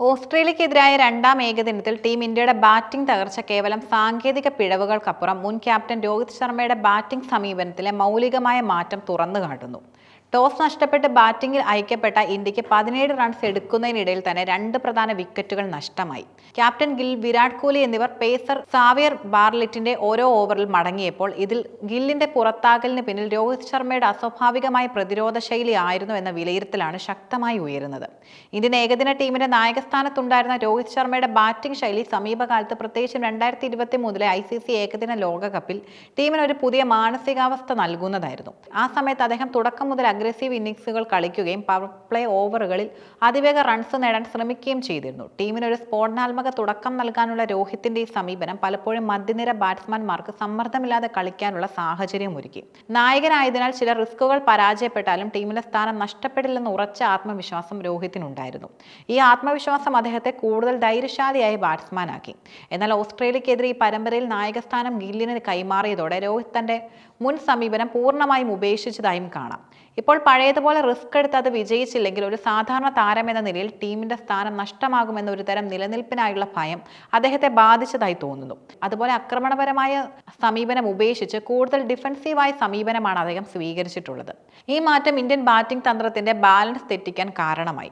ഓസ്ട്രേലിയക്കെതിരായ രണ്ടാം ഏകദിനത്തിൽ ടീം ഇന്ത്യയുടെ ബാറ്റിംഗ് തകർച്ച കേവലം സാങ്കേതിക പിഴവുകൾക്കപ്പുറം. മുൻ ക്യാപ്റ്റൻ രോഹിത് ശർമ്മയുടെ ബാറ്റിംഗ് സമീപനത്തിലെ മൗലികമായ മാറ്റം തുറന്നു കാട്ടുന്നു ടോസ് നഷ്ടപ്പെട്ട് ബാറ്റിംഗിൽ അയക്കപ്പെട്ട ഇന്ത്യയ്ക്ക് പതിനേഴ് റൺസ് എടുക്കുന്നതിനിടയിൽ തന്നെ രണ്ട് പ്രധാന വിക്കറ്റുകൾ നഷ്ടമായി. ക്യാപ്റ്റൻ ഗിൽ വിരാട് കോഹ്ലി എന്നിവർ പേസർ സാവിയർ ബാർലിറ്റിന്റെ ഓരോ ഓവറിൽ മടങ്ങിയപ്പോൾ ഇതിൽ ഗില്ലിന്റെ പുറത്താകലിന് പിന്നിൽ രോഹിത് ശർമ്മയുടെ അസ്വാഭാവികമായ പ്രതിരോധ ശൈലി ആയിരുന്നു എന്ന വിലയിരുത്തലാണ് ശക്തമായി ഉയരുന്നത്. ഇന്ത്യൻ ഏകദിന ടീമിന്റെ നായകസ്ഥാനത്തുണ്ടായിരുന്ന രോഹിത് ശർമ്മയുടെ ബാറ്റിംഗ് ശൈലി സമീപകാലത്ത് പ്രത്യേകിച്ചും രണ്ടായിരത്തി ഇരുപത്തി മൂന്നിലെ ഐ സി സി ഏകദിന ലോകകപ്പിൽ ടീമിന് ഒരു പുതിയ മാനസികാവസ്ഥ നൽകുന്നതായിരുന്നു. ആ സമയത്ത് അദ്ദേഹം തുടക്കം മുതൽ അഗ്രസീവ് ഇന്നിങ്സുകൾ കളിക്കുകയും പവർ പ്ലേ ഓവറുകളിൽ അതിവേഗ റൺസ് നേടാൻ ശ്രമിക്കുകയും ചെയ്തിരുന്നു. ടീമിന് ഒരു സ്ഫോടനാത്മക തുടക്കം നൽകാനുള്ള രോഹിത്തിന്റെ ഈ സമീപനം പലപ്പോഴും മധ്യനിര ബാറ്റ്സ്മാൻമാർക്ക് സമ്മർദ്ദമില്ലാതെ കളിക്കാനുള്ള സാഹചര്യം ഒരുക്കി. നായകനായതിനാൽ ചില റിസ്കുകൾ പരാജയപ്പെട്ടാലും ടീമിലെ സ്ഥാനം നഷ്ടപ്പെടില്ലെന്ന് ഉറച്ച ആത്മവിശ്വാസം രോഹിത്തിനുണ്ടായിരുന്നു. ഈ ആത്മവിശ്വാസം അദ്ദേഹത്തെ കൂടുതൽ ധൈര്യശാലിയായ ബാറ്റ്സ്മാനാക്കി എന്നാൽ ഓസ്ട്രേലിയക്കെതിരെ ഈ പരമ്പരയിൽ നായകസ്ഥാനം ഗില്ലിന് കൈമാറിയതോടെ രോഹിത് തന്റെ മുൻ സമീപനം പൂർണമായും ഉപേക്ഷിച്ചതായും കാണാം. ഇപ്പോൾ പഴയതുപോലെ റിസ്ക് എടുത്ത് അത് വിജയിച്ചില്ലെങ്കിൽ ഒരു സാധാരണ താരം എന്ന നിലയിൽ ടീമിന്റെ സ്ഥാനം നഷ്ടമാകുമെന്ന ഒരു തരം നിലനിൽപ്പിനായുള്ള ഭയം അദ്ദേഹത്തെ ബാധിച്ചതായി തോന്നുന്നു. അതുപോലെ ആക്രമണപരമായ സമീപനം ഉപേക്ഷിച്ച് കൂടുതൽ ഡിഫൻസീവായ സമീപനമാണ് അദ്ദേഹം സ്വീകരിച്ചിട്ടുള്ളത്. ഈ മാറ്റം ഇന്ത്യൻ ബാറ്റിംഗ് തന്ത്രത്തിന്റെ ബാലൻസ് തെറ്റിക്കാൻ കാരണമായി.